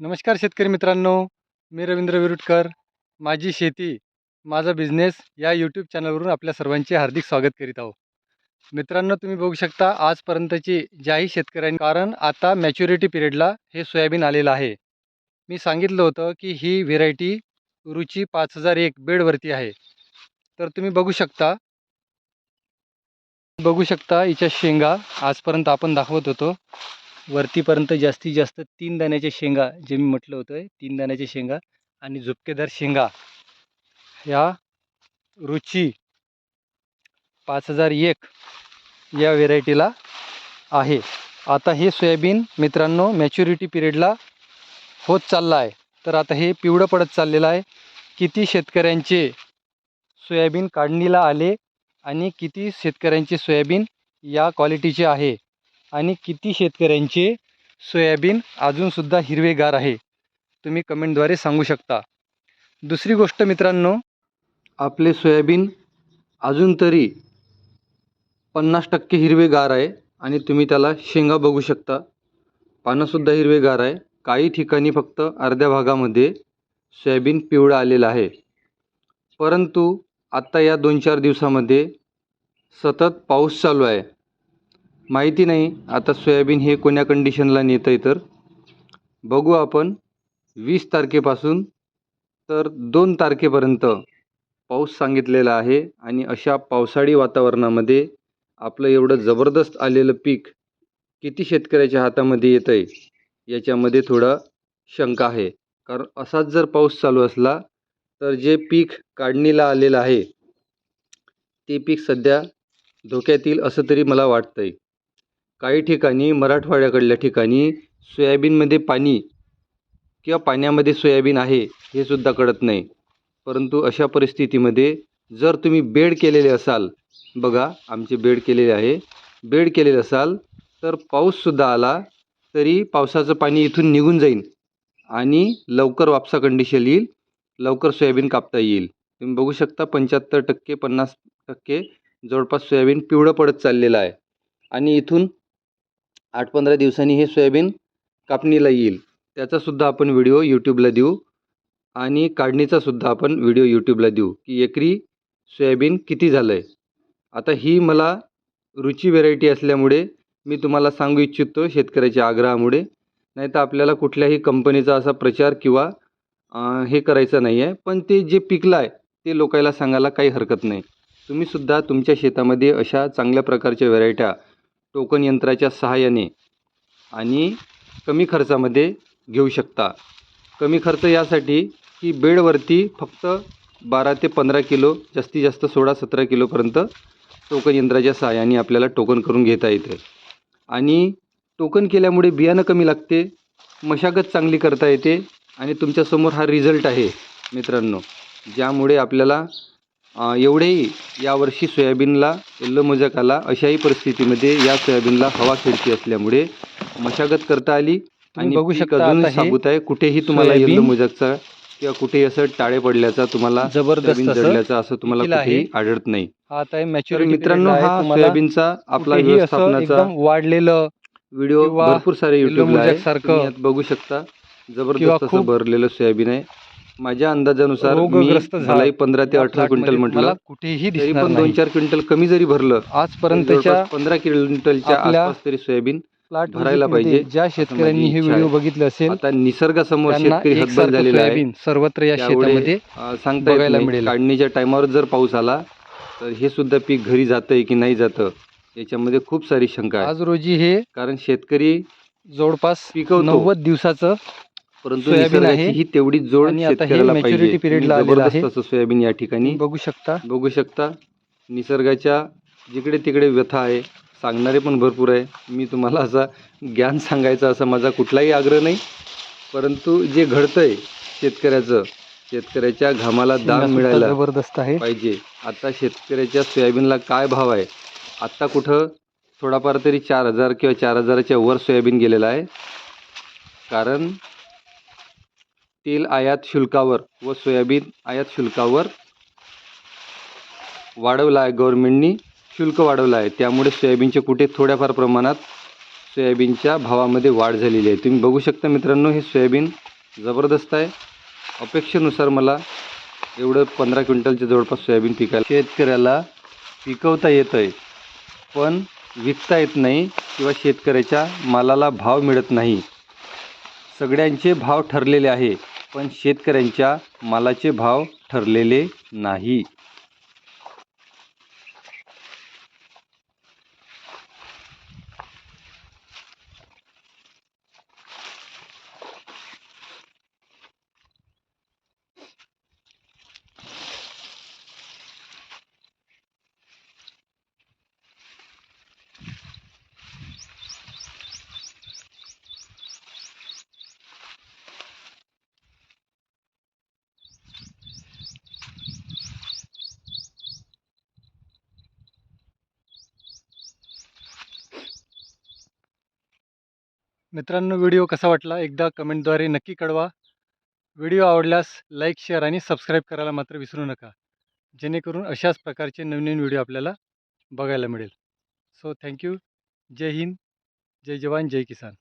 नमस्कार शेतकरी मित्रांनो मी रवींद्र विरुटकर. माझी शेती माझा बिझनेस या यूट्यूब चॅनलवरून आपल्या सर्वांचे हार्दिक स्वागत करीत आहो मित्रांनो तुम्ही बघू शकता आजपर्यंतची ज्याही शेतकऱ्यांनी कारण आता मॅच्युरिटी पिरियडला हे सोयाबीन आलेलं आहे. मी सांगितलं होतं की ही व्हेरायटी रुची पाच हजार एक बेडवरती आहे. तर तुम्ही बघू शकता बघू शकता हिच्या शेंगा आजपर्यंत आपण दाखवत होतो. वरतीपर्यंत जास्तीत जास्त तीन दाण्याच्या शेंगा जे मी म्हटलं होतं तीन दाण्याच्या शेंगा आणि झुपकेदार शेंगा. ह्या रुची पाच हजार एक या व्हेरायटीला आहे. आता हे सोयाबीन मित्रांनो मॅच्युरिटी पिरियडला होत चाललं आहे. तर आता हे पिवळं पडत चाललेलं आहे. किती शेतकऱ्यांचे सोयाबीन काढणीला आले आणि किती शेतकऱ्यांचे सोयाबीन या क्वालिटीचे आहे? आणि किती शेतकऱ्यांचे सोयाबीन अजूनसुद्धा हिरवेगार आहे तुम्ही कमेंटद्वारे सांगू शकता. दुसरी गोष्ट मित्रांनो आपले सोयाबीन अजून तरी पन्नास टक्के हिरवेगार आहे आणि तुम्ही त्याला शेंगा बघू शकता. पानंसुद्धा हिरवेगार आहे. काही ठिकाणी फक्त अर्ध्या भागामध्ये सोयाबीन पिवळं आलेलं आहे. परंतु आत्ता या दोन चार दिवसामध्ये सतत पाऊस चालू आहे. माहिती नाही. आता सोयाबीन हे कोण्या कंडिशनला नेतं आहे तर? बघू आपण. वीस तारखेपासून तर दोन तारखेपर्यंत पाऊस सांगितलेला आहे आणि अशा पावसाळी वातावरणामध्ये आपलं एवढं जबरदस्त आलेलं पीक किती शेतकऱ्याच्या हातामध्ये येतं आहे याच्यामध्ये थोडा शंका आहे. कारण असाच जर पाऊस चालू असला तर जे पीक काढणीला आलेलं आहे ते पीक सध्या धोक्यात येईल असं तरी मला वाटतं आहे काही ठिकाणी मराठवाड्याकडल्या ठिकाणी सोयाबीनमध्ये पाणी किंवा पाण्यामध्ये सोयाबीन आहे हे सुद्धा कळत नाही. परंतु अशा परिस्थितीमध्ये जर तुम्ही बेड केलेले असाल बघा आमचे बेड केलेले आहे. बेड केलेले असाल तर पाऊससुद्धा आला तरी पावसाचं पाणी इथून निघून जाईल आणि लवकर वापसा कंडिशन येईल लवकर सोयाबीन कापता येईल. तुम्ही बघू शकता पंच्याहत्तर टक्के पन्नास टक्के जवळपास सोयाबीन पिवळं पडत चाललेलं आहे. आणि इथून आठ पंधरा दिवसांनी हे सोयाबीन कापणीला येईल. त्याचासुद्धा आपण व्हिडिओ यूट्यूबला देऊ आणि काढणीचासुद्धा आपण व्हिडिओ यूट्यूबला देऊ की एकरी सोयाबीन किती झालं आहे आता ही मला रुची व्हेरायटी असल्यामुळे मी तुम्हाला सांगू इच्छितो शेतकऱ्याच्या आग्रहामुळे. नाही तर आपल्याला कुठल्याही कंपनीचा असा प्रचार किंवा हे करायचं नाही आहे पण ते जे पिकलं आहे ते लोकायला सांगायला काही हरकत नाही. तुम्हीसुद्धा तुमच्या शेतामध्ये अशा चांगल्या प्रकारच्या व्हेरायट्या टोकन यंत्राच्या सहाय्याने आणि कमी खर्चामध्ये घेऊ शकता. कमी खर्च यासाठी की बेडवरती फक्त बारा ते पंधरा किलो जास्तीत जास्त सोळा सतरा किलोपर्यंत टोकन यंत्राच्या सहाय्याने आपल्याला टोकन करून घेता येतं. आणि टोकन केल्यामुळे बियाणं कमी लागते मशागत चांगली करता येते आणि तुमच्यासमोर हा रिझल्ट आहे मित्रांनो. ज्यामुळे आपल्याला एवढेही यावर्षी सोयाबीनला येल्लो मोजक आला अशाही परिस्थितीमध्ये या सोयाबीनला हवा खेळती असल्यामुळे मशागत करता आली. आणि बघू शकता अजून साबूत आहे. कुठेही तुम्हाला येल्लो मोजकचा किंवा कुठेही असं टाळे पडल्याचा तुम्हाला जबरदस्त जडल्याचा असं तुम्हाला. कुठेही आढळत नाही. तर मित्रांनो हा सोयाबीनचा आपला व्यवस्थापनाचा वाढलेलं व्हिडिओ भरपूर सारे तुम्ही यात बघू शकता. जबरदस्त असं भरलेलं सोयाबीन आहे. माझ्या अंदाजानुसार रोगग्रस्त मलाही पंधरा ते अठरा क्विंटल म्हटलं कुठेही तरी पण दोन चार क्विंटल कमी जरी भरलं आजपर्यंतच्या पंधरा क्विंटलच्या आसपास तरी सोयाबीन प्लॉट भरायला पाहिजे, ज्या शेतकऱ्यांनी हे व्हिडिओ. बघितले असेल आता निसर्गासमोर शेतकरी हतबल एकसारखं झालेला आहे सर्वत्र या शेतामध्ये सांगता बघायला नाही. मिळेल. काढणीच्या टायमावर जर पाऊस आला तर हे सुद्धा पीक घरी जातंय की नाही जातं याच्यामध्ये खूप सारी शंका आहे आज रोजी हे कारण शेतकरी जवळपास पिकवतो. नव्वद दिवसाचं परंतु सोयाबीन आहे. ही तेवढी जोड आणि आता हे शेतकऱ्याला maturity पाहिजे period ला तुम्ही आलेलं जबरदस्त आहे. असं सोयाबीन या ठिकाणी बघू शकता. बघू शकता. निसर्गाच्या जिकडे तिकडे व्यथा आहे सांगणारे पण भरपूर आहे. मी तुम्हाला असा ज्ञान सांगायचा असा माझा कुठलाही आग्रह नाही. परंतु जे घडतंय शेतकऱ्याचं शेतकऱ्याच्या घामाला दाम सुद्धा मिळायला जबरदस्त आहे. पाहिजे. आता शेतकऱ्याच्या सोयाबीनला काय भाव आहे? आत्ता कुठं थोडाफार तरी चार हजार किंवा चार हजाराच्या वर सोयाबीन गेलेलं आहे. कारण तेल आयात शुल्कावर व सोयाबीन आयात शुल्कावर वाढवला आहे गव्हर्मेंटनी शुल्क वाढवलं आहे त्यामुळे सोयाबीनचे कुठे थोड्याफार प्रमाणात सोयाबीनच्या भावामध्ये वाढ झालेली आहे. तुम्ही बघू शकता मित्रांनो हे सोयाबीन जबरदस्त आहे. अपेक्षेनुसार मला एवढं पंधरा क्विंटलच्या जवळपास सोयाबीन पिकायला शेतकऱ्याला पिकवता येतं आहे पण विकता येत नाही किंवा शेतकऱ्याच्या मालाला भाव मिळत नाही. सगळ्यांचे भाव ठरलेले आहे. पण शेतकऱ्यांच्या मालाचे भाव ठरलेले नाही. मित्रांनो व्हिडिओ कसा वाटला एकदा कमेंटद्वारे नक्की कळवा. व्हिडिओ आवडल्यास लाईक शेअर आणि सबस्क्राईब करायला मात्र विसरू नका. जेणेकरून अशाच प्रकारचे नवीन नवीन व्हिडिओ आपल्याला बघायला मिळेल. So thank you. जय हिंद. जय जवान जय किसान.